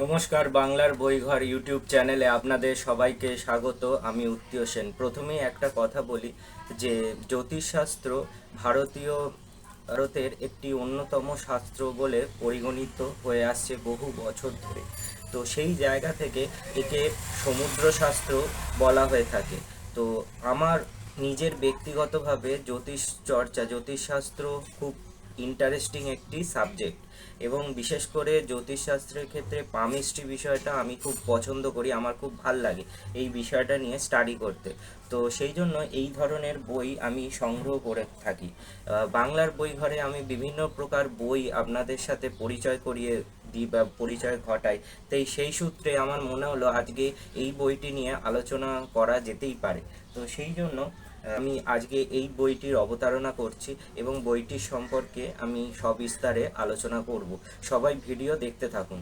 নমস্কার, বাংলার বইঘর ইউটিউব চ্যানেলে আপনাদের সবাইকে স্বাগত। আমি উত্তীয় সেন। প্রথমেই একটা কথা বলি যে, জ্যোতিষশাস্ত্র ভারতীয় ভারতের একটি অন্যতম শাস্ত্র বলে পরিগণিত হয়ে আসছে বহু বছর ধরে। তো সেই জায়গা থেকে একে সমুদ্রশাস্ত্র বলা হয়ে থাকে। তো আমার নিজের ব্যক্তিগতভাবে জ্যোতিষ চর্চা, জ্যোতিষশাস্ত্র খুব ইন্টারেস্টিং একটি সাবজেক্ট এবং বিশেষ করে জ্যোতিষশাস্ত্রের ক্ষেত্রে পামিস্ট্রি বিষয়টা আমি খুব পছন্দ করি, আমার খুব ভালো লাগে এই বিষয়টা নিয়ে স্টাডি করতে। তো সেই জন্য এই ধরনের বই আমি সংগ্রহ করে থাকি। বাংলার বই ঘরে আমি বিভিন্ন প্রকার বই আপনাদের সাথে পরিচয় করিয়ে দিই বা পরিচয় ঘটাই। তাই সেই সূত্রে আমার মনে হলো আজকে এই বইটি নিয়ে আলোচনা করা যেতেই পারে। তো সেই জন্য আমি আজকে এই বইটির অবতারণা করছি এবং বইটির সম্পর্কে আমি সবিস্তারে আলোচনা করব। সবাই ভিডিও দেখতে থাকুন।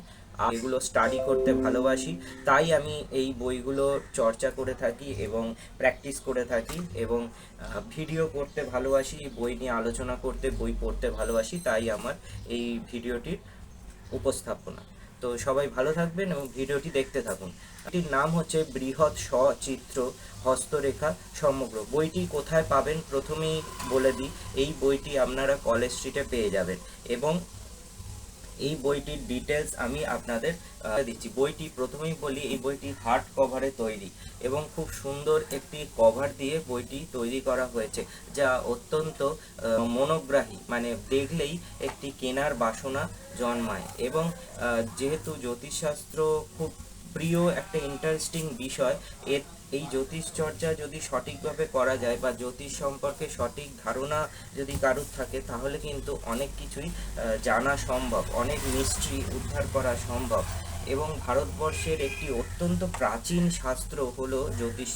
এগুলো স্টাডি করতে ভালোবাসি, তাই আমি এই বইগুলো চর্চা করে থাকি এবং প্র্যাকটিস করে থাকি এবং ভিডিও করতে ভালোবাসি, বই নিয়ে আলোচনা করতে, বই পড়তে ভালোবাসি, তাই আমার এই ভিডিওটির উপস্থাপনা। তো সবাই ভালো থাকবেন এবং ভিডিওটি দেখতে থাকুন। এটির নাম হচ্ছে বৃহৎ সচিত্র হস্তরেখা সমগ্র। বইটি কোথায় পাবেন প্রথমেই বলে দিই, এই বইটি আপনারা কলেজ স্ট্রিটে পেয়ে যাবেন এবং এই বইটির ডিটেলস আমি আপনাদের দিচ্ছি। বইটি প্রথমেই বলি, এই বইটি হার্ড কভারে তৈরি এবং খুব সুন্দর একটি কভার দিয়ে বইটি তৈরি করা হয়েছে, যা অত্যন্ত মনোগ্রাহী। মানে দেখলেই একটি কেনার বাসনা জন্মায় এবং যেহেতু জ্যোতিষশাস্ত্র খুব প্রিয় একটা ইন্টারেস্টিং বিষয়, এর এই জ্যোতিষ চর্চা যদি সঠিকভাবে করা যায় বা জ্যোতিষ সম্পর্কে সঠিক ধারণা যদি কারুর থাকে, তাহলে কিন্তু অনেক কিছুই জানা সম্ভব, অনেক মিস্ট্রি উদ্ধার করা সম্ভব। এবং ভারতবর্ষের একটি অত্যন্ত প্রাচীন শাস্ত্র হলো জ্যোতিষ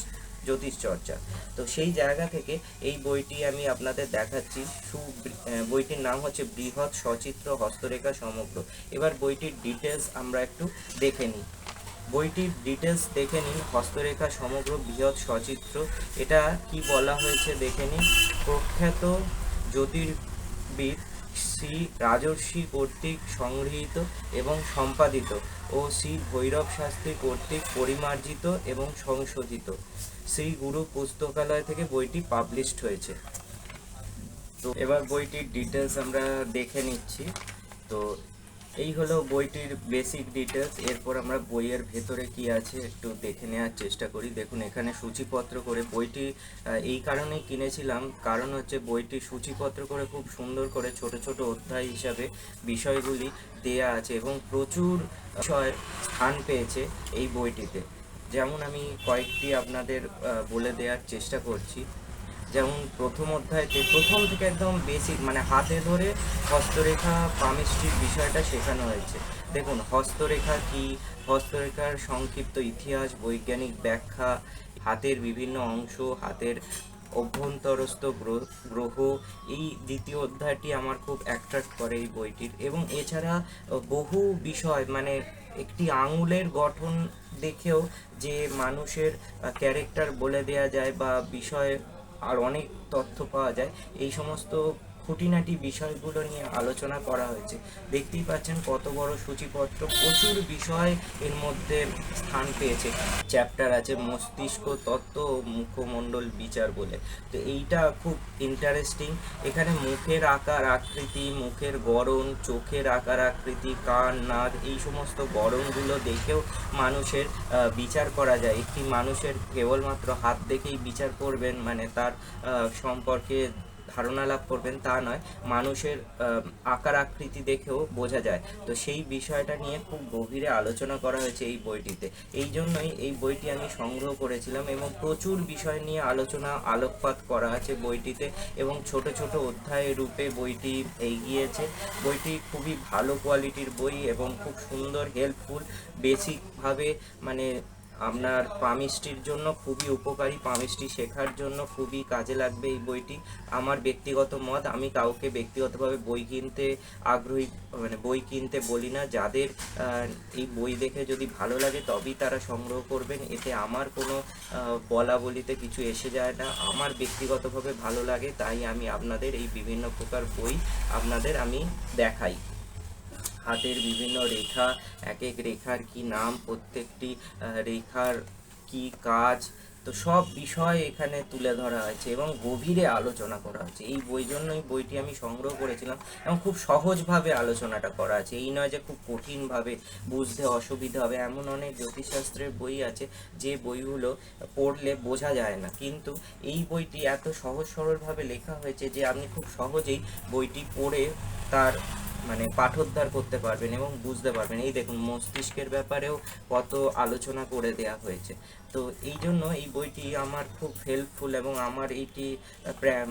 জ্যোতিষ চর্চা তো সেই জায়গা থেকে এই বইটি আমি আপনাদের দেখাচ্ছি। সু বইটির নাম হচ্ছে বৃহৎ সচিত্র হস্তরেখা সমগ্র। এবার বইটির ডিটেলস আমরা একটু দেখে নিই। বইটির ডিটেলস দেখে নিন, হস্তরেখা সমগ্র বৃহৎ সচিত্র। এটা কি বলা হয়েছে দেখে নিন। প্রখ্যাত জ্যোতির্বিদ শ্রী রাজর্ষি কর্তৃক সংগৃহীত এবং সম্পাদিত ও শ্রী ভৈরব শাস্ত্রী কর্তৃক পরিমার্জিত এবং সংশোধিত। শ্রী গুরু পুস্তকালয় থেকে বইটি পাবলিশড হয়েছে। তো এবার বইটির ডিটেলস আমরা দেখে নিচ্ছি। তো এই হলো বইটির বেসিক ডিটেলস এরপর আমরা বইয়ের ভেতরে কি আছে একটু দেখে নেওয়ার চেষ্টা করি। দেখুন, এখানে সূচিপত্র করে বইটি এই কারণেই কিনেছিলাম। কারণ হচ্ছে বইটি সূচিপত্র করে খুব সুন্দর করে ছোট ছোট অধ্যায় হিসাবে বিষয়গুলি দেয়া আছে এবং প্রচুর বিষয় স্থান পেয়েছে এই বইটিতে। যেমন আমি কয়েকটি আপনাদের বলে দেওয়ার চেষ্টা করছি। যেমন প্রথম অধ্যায়তে প্রথম থেকে একদম বেসিক মানে হাতে ধরে হস্তরেখা পামিস্ট্রির বিষয়টা শেখানো হয়েছে। দেখুন, হস্তরেখা কি? হস্তরেখার সংক্ষিপ্ত ইতিহাস, বৈজ্ঞানিক ব্যাখ্যা, হাতের বিভিন্ন অংশ, হাতের অভ্যন্তরস্থ গ্রহ এই দ্বিতীয় অধ্যায়টি আমার খুব অ্যাট্রাক্ট করে এই বইটির। এবং এছাড়া বহু বিষয় মানে একটি আঙুলের গঠন দেখেও যে মানুষের ক্যারেক্টার বলে দেয়া যায় বা বিষয় আর অনেক তথ্য পাওয়া যায়। এই সমস্ত খুঁটিনাটি বিষয়গুলো নিয়ে আলোচনা করা হয়েছে। দেখতেই পাচ্ছেন কত বড় সূচিপত্র, প্রচুর বিষয় এর মধ্যে স্থান পেয়েছে। চ্যাপ্টার আছে মস্তিষ্ক তত্ত্ব ও মুখমণ্ডল বিচার বলে। তো এইটা খুব ইন্টারেস্টিং এখানে মুখের আকার, আকৃতি, মুখের গড়ন, চোখের আকার, আকৃতি, কান, নাক এই সমস্ত গড়নগুলো দেখেও মানুষের বিচার করা যায়। একটি মানুষের কেবলমাত্র হাত দেখেই বিচার করবেন মানে তার সম্পর্কে ধারণা লাভ করবেন তা নয়, মানুষের আকার আকৃতি দেখেও বোঝা যায়। তো সেই বিষয়টা নিয়ে খুব গভীরে আলোচনা করা হয়েছে এই বইটিতে। এই জন্যই এই বইটি আমি সংগ্রহ করেছিলাম এবং প্রচুর বিষয় নিয়ে আলোচনা, আলোকপাত করা আছে বইটিতে এবং ছোট ছোট অধ্যায় রূপে বইটি এগিয়েছে। বইটি খুবই ভালো কোয়ালিটির বই এবং খুব সুন্দর হেল্পফুল বেসিকভাবে মানে আপনার পামিস্ট্রির জন্য খুবই উপকারী পামিস্ট্রি শেখার জন্য খুবই কাজে লাগবে এই বইটি। আমার ব্যক্তিগত মত, আমি কাউকে ব্যক্তিগতভাবে বই কিনতে আগ্রহী মানে বই কিনতে বলি না। যাদের এই বই দেখে যদি ভালো লাগে তবেই তারা সংগ্রহ করবেন। এতে আমার কোনো বলা বলিতে কিছু এসে যায় না। আমার ব্যক্তিগতভাবে ভালো লাগে, তাই আমি আপনাদের এই বিভিন্ন প্রকার বই আপনাদের আমি দেখাই। হাতের বিভিন্ন রেখা এক এক রেখার কি নাম, প্রত্যেকটি রেখার কি কাজ, তো সব বিষয় এখানে তুলে ধরা হয়েছে এবং গভীরে আলোচনা করা হয়েছে। এই বই জন্যই বইটি আমি সংগ্রহ করেছিলাম এবং খুব সহজভাবে আলোচনাটা করা আছে। এই নয় যে খুব কঠিনভাবে বুঝতে অসুবিধা হবে, এমন অনেক জ্যোতিষশাস্ত্রের বই আছে যে বইগুলো পড়লে বোঝা যায় না। কিন্তু এই বইটি এত সহজ সরলভাবে লেখা হয়েছে যে আপনি খুব সহজেই বইটি পড়ে তার মানে পাঠোদ্ধার করতে পারবেন এবং বুঝতে পারবেন। এই দেখুন, মস্তিষ্কের ব্যাপারেও কত আলোচনা করে দেয়া হয়েছে। তো এই জন্য এই বইটি আমার খুব হেল্পফুল এবং আমার এইটি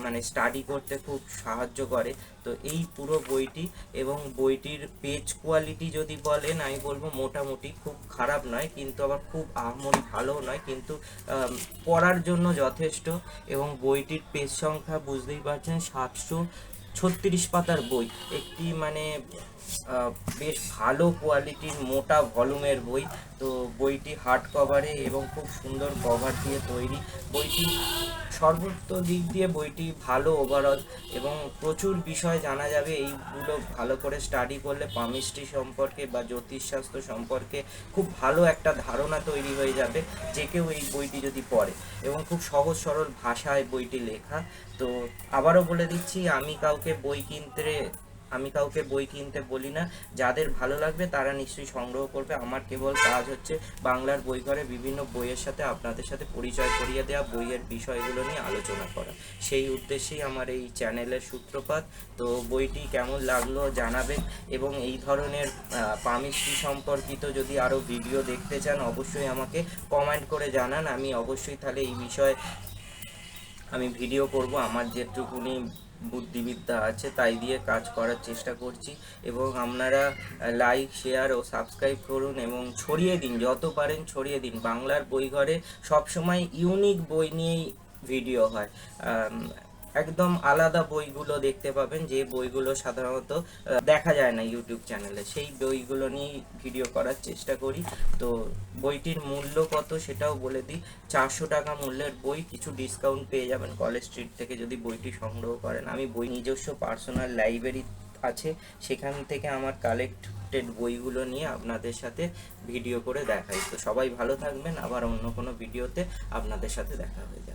মানে স্টাডি করতে খুব সাহায্য করে। তো এই পুরো বইটি এবং বইটির পেজ কোয়ালিটি যদি বলেন, আমি বলব মোটামুটি খুব খারাপ নয়, কিন্তু আবার খুব আহামরি ভালোও নয়, কিন্তু পড়ার জন্য যথেষ্ট এবং বইটির পেজ সংখ্যা বুঝতেই পারছেন সাতশো ছত্রিশ পাতার বই। একটি মানে বেশ ভালো কোয়ালিটির মোটা ভলিউমের বই। তো বইটি হার্ড কভারে এবং খুব সুন্দর কভার দিয়ে তৈরি। বইটি সর্বোচ্চ দিক দিয়ে বইটি ভালো ওভারঅল এবং প্রচুর বিষয় জানা যাবে। এইগুলো ভালো করে স্টাডি করলে পামিস্ট্রি সম্পর্কে বা জ্যোতিষশাস্ত্র সম্পর্কে খুব ভালো একটা ধারণা তৈরি হয়ে যাবে যে কেউ এই বইটি যদি পড়ে এবং খুব সহজ সরল ভাষায় বইটি লেখা। তো আবারও বলে দিচ্ছি, আমি কাউকে বই কিনতে আমি কাউকে বই কিনতে বলি না। যাদের ভালো লাগবে তারা নিশ্চয়ই সংগ্রহ করবে। আমার কেবল কাজ হচ্ছে বাংলার বই ঘরে বিভিন্ন বইয়ের সাথে আপনাদের সাথে পরিচয় করিয়ে দেওয়া বইয়ের বিষয়গুলো নিয়ে আলোচনা করা। সেই উদ্দেশ্যেই আমার এই চ্যানেলের সূত্রপাত। তো বইটি কেমন লাগল জানাবেন এবং এই ধরনের পামিস্ট্রি সম্পর্কিত যদি আরও ভিডিও দেখতে চান, অবশ্যই আমাকে কমেন্ট করে জানান। আমি অবশ্যই তাহলে এই বিষয়ে আমি ভিডিও করব, আমার যেটুকুনি বুদ্ধিবিদ্যা আছে তাই দিয়ে কাজ করার চেষ্টা করছি এবং আপনারা লাইক শেয়ার ও সাবস্ক্রাইব করুন এবং ছড়িয়ে দিন, যত পারেন ছড়িয়ে দিন। বাংলার বইঘরে সবসময় ইউনিক বই নিয়েই ভিডিও হয়। একদম আলাদা বইগুলো দেখতে পাবেন, যে বইগুলো সাধারণত দেখা যায় না ইউটিউব চ্যানেলে সেই বইগুলো নিয়েই ভিডিও করার চেষ্টা করি। তো বইটির মূল্য কত সেটাও বলে দিই। চারশো টাকা মূল্যের বই কিছু ডিসকাউন্ট পেয়ে যাবেন কলেজ স্ট্রিট থেকে যদি বইটি সংগ্রহ করেন। আমি বই নিজস্ব পার্সোনাল লাইব্রেরি আছে, সেখান থেকে আমার কালেক্টেড বইগুলো নিয়ে আপনাদের সাথে ভিডিও করে দেখাই। তো সবাই ভালো থাকবেন। আবার অন্য কোনো ভিডিওতে আপনাদের সাথে দেখা হয়ে যাবে।